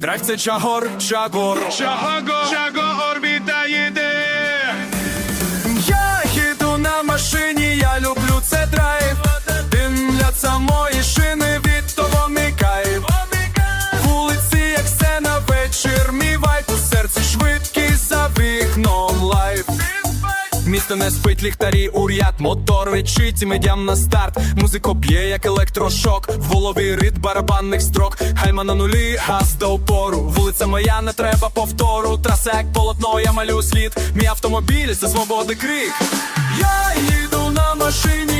34 شهر شهر شهر هاگو شهر Місто не спить, ліхтарі уряд, ряд, мотор відчить і ми йдем на старт. Музико б'є, як електрошок, в голові рит барабанних строк. хайма на нулі, газ до упору. Вулиця моя, не треба повтору. Траса як полотно, я малю слід. Мій автомобіль це свободи крик. Я їду на машині,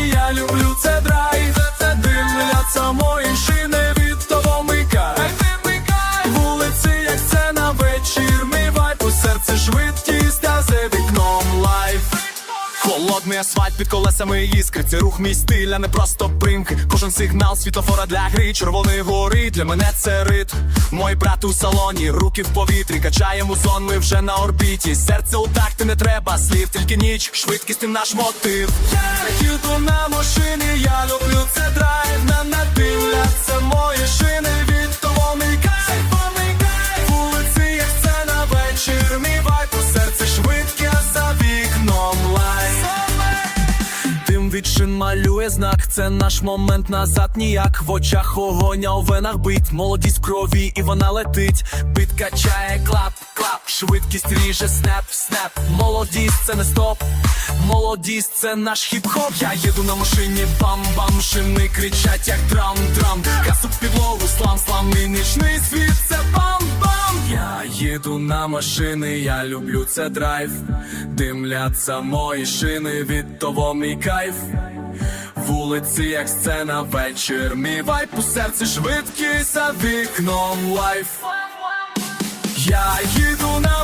Холодний асфальт під колесами іскриці, Рух мій стиль, а не просто примки Кожен сигнал світлофора для гри. Червоний горить, для мене це рит. Мой брат у салоні, руки в повітрі. Качаємо зон, ми вже на орбіті. Серце у такти, не треба слів Тільки ніч, швидкість і наш мотив. Я їду на машині, я люблю це драйв Шин малює знак, це наш момент назад ніяк. В очах огонь, а у венах бить, молодість в крові і вона летить. Бит качає клап, клап, швидкість ріже снеп, снеп. Молодість це не стоп, молодість це наш хіп-хоп. Я їду на машині, бам-бам, шини кричать, як драм, драм Касу в підлогу, слам, слам, і нічний світ це бам-бам Я їду на машини, я люблю це драйв. Димляться мої шини, від того мій кайф Вулиці, як сцена, вечір, мій вайп у серці швидкий за вікном лайф. Я їду на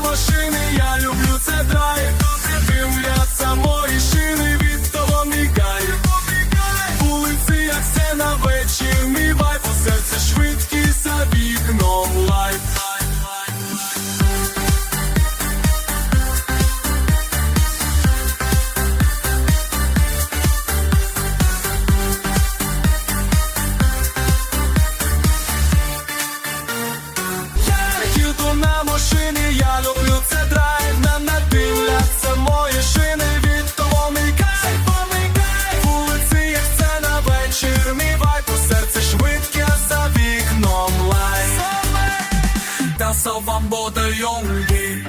de Yaoundé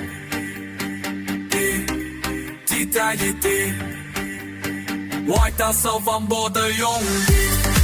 Et Titanité White House of Ambo de young.